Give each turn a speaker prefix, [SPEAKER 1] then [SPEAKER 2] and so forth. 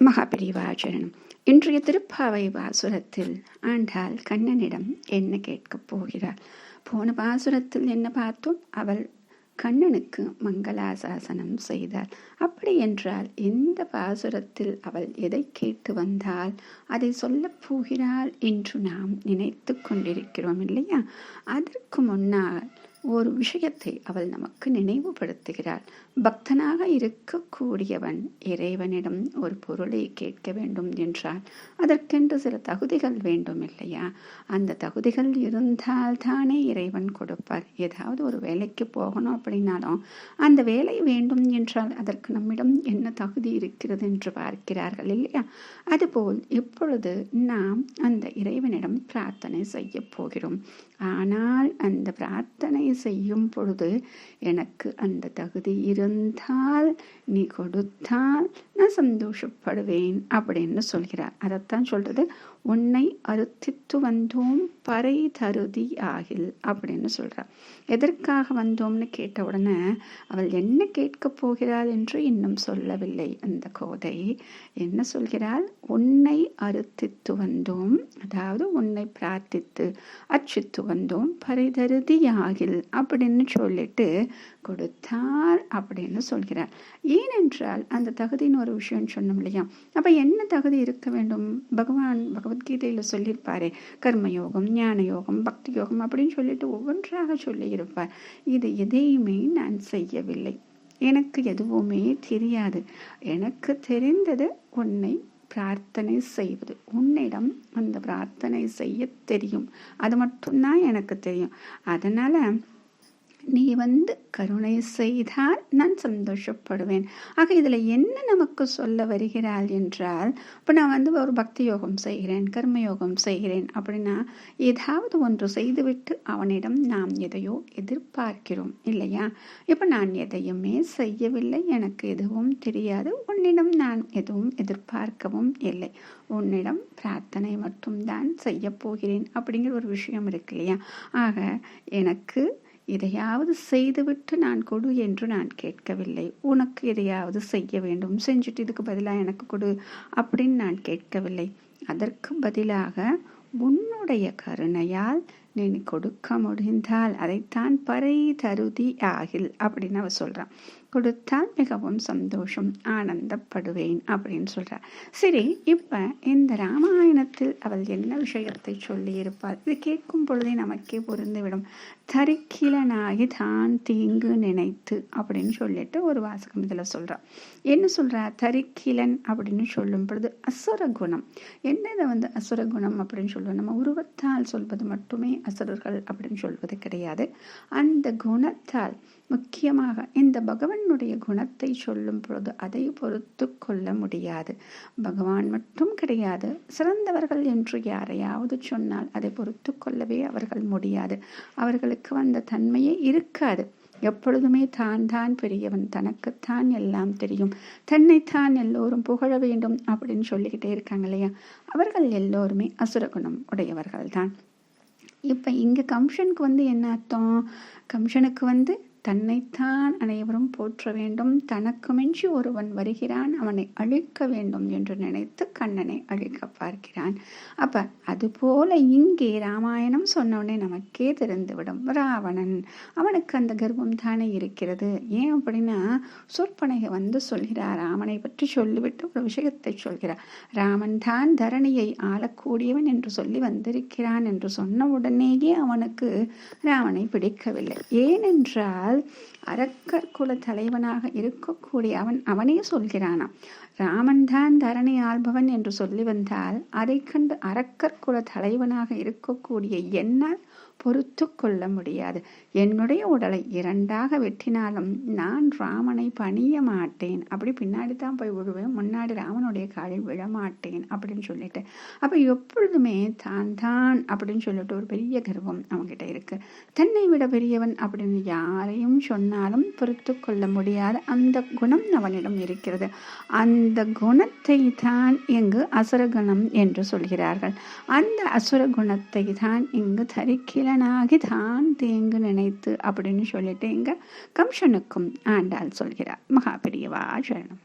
[SPEAKER 1] மகாபிரிவாச்சரணம் இன்றைய திருப்பாவை பாசுரத்தில் ஆண்டாள் கண்ணனிடம் என்ன கேட்கப் போகிறார் போன பாசுரத்தில் என்ன பார்த்தோம்? அவள் கண்ணனுக்கு மங்களாசாசனம் செய்தாள். அப்படி என்றால் இந்த பாசுரத்தில் அவள் எதை கேட்டு வந்தால் அதை சொல்லப் போகிறாள் என்று நாம் நினைத்து கொண்டிருக்கிறோம் இல்லையா? அதற்கு முன்னால் ஒரு விஷயத்தை அவள் நமக்கு நினைவுபடுத்துகிறாள். பக்தனாக இருக்கக்கூடியவன் இறைவனிடம் ஒரு பொருளை கேட்க வேண்டும் என்றால் அதற்கென்று சில தகுதிகள் வேண்டும் இல்லையா அந்த தகுதிகள் இருந்தால் தானே இறைவன் கொடுப்பார். ஏதாவது ஒரு வேலைக்கு போகணும் அப்படின்னாலும் அந்த வேலை வேண்டும் என்றால் அதற்கு நம்மிடம் என்ன தகுதி இருக்கிறது என்று பார்க்கிறார்கள் இல்லையா? அதுபோல் இப்பொழுது நாம் அந்த இறைவனிடம் பிரார்த்தனை செய்ய போகிறோம். ஆனால் அந்த பிரார்த்தனை செய்யும் பொழுது எனக்கு அந்த தகுதி இருந்தால் நீ கொடுத்தால் நான் சந்தோஷப்படுவேன் அப்படின்னு சொல்கிறார். அதைத்தான் சொல்றது உன்னை அறுத்தித்து வந்தோம் பறை தருதி ஆகில் அப்படின்னு சொல்றார் எதற்காக வந்தோம்னு கேட்ட உடனே அவள் என்ன கேட்கப் போகிறாள் என்று இன்னும் சொல்லவில்லை அந்த கோதை. என்ன சொல்கிறாள்? உன்னை அறுத்தித்து வந்தோம் அதாவது உன்னை பிரார்த்தித்து அச்சித்து வந்தோம் பரிதருதி ஆகில் அப்படின்னு சொல்லிட்டு கொடுத்தார் அப்படின்னு சொல்கிறார் ஏனென்றால் அந்த தகுதின்னு ஒரு விஷயம் சொன்னோம் இல்லையா? அப்ப என்ன தகுதி இருக்க வேண்டும்? பகவான் பகவான் பகவத்கீதையில் சொல்லியிருப்பாரே கர்மயோகம் ஞான யோகம் பக்தி யோகம் அப்படின்னு சொல்லிட்டு ஒவ்வொன்றாக சொல்லியிருப்பார். இது எதையுமே நான் செய்யவில்லை. எனக்கு எதுவுமே தெரியாது. எனக்கு தெரிந்தது உன்னை பிரார்த்தனை செய்வது. உன்னிடம் அந்த பிரார்த்தனை செய்ய தெரியும். அது மட்டும்தான் எனக்கு தெரியும். அதனால் நீ வந்து கருணை செய்தால் நான் சந்தோஷப்படுவேன். ஆக இதில் என்ன நமக்கு சொல்ல வருகிறாள் என்றால் இப்போ நான் வந்து ஒரு பக்தி யோகம் செய்கிறேன் கர்மயோகம் செய்கிறேன் அப்படின்னா ஏதாவது ஒன்று செய்துவிட்டு அவனிடம் நாம் எதையோ எதிர்பார்க்கிறோம் இல்லையா? இப்போ நான் எதையுமே செய்யவில்லை எனக்கு எதுவும் தெரியாது உன்னிடம் நான் எதுவும் எதிர்பார்க்கவும் இல்லை. உன்னிடம் பிரார்த்தனை மட்டும்தான் செய்ய போகிறேன் அப்படிங்கிற ஒரு விஷயம் இருக்கு இல்லையா? ஆக எனக்கு எதையாவது செய்துவிட்டு நான் கொடு என்று நான் கேட்கவில்லை. உனக்கு எதையாவது செய்ய வேண்டும். செஞ்சுட்டு இதுக்கு பதிலாக எனக்கு கொடு அப்படின்னு நான் கேட்கவில்லை. அதற்கு பதிலாக உன்னுடைய கருணையால் நீ கொடுக்க முடிந்தால் அதைத்தான் பறை தருதி ஆகில் அப்படின்னு அவ சொல்கிறான் கொடுத்தால் மிகவும் சந்தோஷம் ஆனந்தப்படுவேன் அப்படின்னு சொல்கிறா சரி இப்போ இந்த ராமாயணத்தில் அவள் என்ன விஷயத்தை சொல்லியிருப்பாள்? இது கேட்கும் பொழுதே நமக்கே புரிந்துவிடும். தரிக்கிலனாகி தான் தீங்கு நினைத்து அப்படின்னு சொல்லிட்டு ஒரு வாசகம் இதில் சொல்கிறான் என்ன சொல்கிறா தரிக்கிலன் அப்படின்னு சொல்லும் பொழுது அசுர குணம் என்னதை வந்து அசுர குணம் அப்படின்னு சொல்லுவோம் நம்ம உருவத்தால் சொல்வது மட்டுமே அசுரர்கள் அப்படின்னு சொல்வது கிடையாது. அந்த குணத்தால் முக்கியமாக இந்த பகவானுடைய குணத்தை சொல்லும் பொழுது அதை பொறுத்து கொள்ள முடியாது. பகவான் மட்டும் கிடையாது. சிறந்தவர்கள் என்று யாரையாவது சொன்னால் அதை பொறுத்து கொள்ளவே அவர்கள் முடியாது. அவர்களுக்கு வந்த தன்மையே இருக்காது. எப்பொழுதுமே தான் தான் பெரியவன். தனக்குத்தான் எல்லாம் தெரியும். தன்னைத்தான் எல்லோரும் புகழ வேண்டும் அப்படின்னு சொல்லிக்கிட்டே இருக்காங்க இல்லையா? அவர்கள் எல்லோருமே அசுரகுணம் உடையவர்கள் தான் இப்போ இங்கே கம்ஷனுக்கு வந்து என்ன அர்த்தம்? கம்ஷனுக்கு வந்து தன்னைத்தான் அனைவரும் போற்ற வேண்டும். தனக்கு மிஞ்சி ஒருவன் வருகிறான். அவனை அழிக்க வேண்டும் என்று நினைத்து கண்ணனை அழிக்க பார்க்கிறான். அப்ப அதுபோல இங்கே ராமாயணம் சொன்னவனே நமக்கே தெரிந்துவிடும். ராவணன் அவனுக்கு அந்த கர்வம் தானே இருக்கிறது. ஏன் அப்படின்னா சொற்பனைக வந்து சொல்கிறார் ராமனை பற்றி சொல்லிவிட்டு ஒரு விஷயத்தை சொல்கிறார் ராமன் தான் தரணியை ஆளக்கூடியவன் என்று சொல்லி வந்திருக்கிறான் என்று சொன்ன உடனேயே அவனுக்கு ராமனை பிடிக்கவில்லை. ஏனென்றால் அரக்கர் குல தலைவனாக இருக்கக்கூடிய அவன் அவனே சொல்கிறானாம். ராமன் தான் தரணி ஆள்பவன் என்று சொல்லி வந்தால் அதை கண்டு அரக்கர் குல தலைவனாக இருக்கக்கூடிய என்னால் பொறுத்து கொள்ள முடியாது. என்னுடைய உடலை இரண்டாக வெட்டினாலும் நான் ராமனை பணிய மாட்டேன். அப்படி பின்னாடி தான் போய் விழுவேன். முன்னாடி ராமனுடைய காலில் விழமாட்டேன் அப்படின்னு சொல்லிட்டு. அப்போ எப்பொழுதுமே தான் தான் அப்படின்னு சொல்லிட்டு ஒரு பெரிய கர்வம் அவங்ககிட்ட இருக்கு. தன்னை விட பெரியவன் அப்படின்னு யாரையும் சொன்னாலும் பொறுத்து கொள்ள முடியாத அந்த குணம் அவனிடம் இருக்கிறது. அந்த குணத்தை தான் இங்கு அசுரகுணம் என்று சொல்கிறார்கள். அந்த அசுர குணத்தை தான் இங்கு தரிக்கில வில்லனாகி தான் தேங்கு நினைத்து அப்படின்னு சொல்லிட்டு இங்கே கம்சனுக்கும் ஆண்டாள் சொல்கிறார். மகாபிரியவா சரணம்.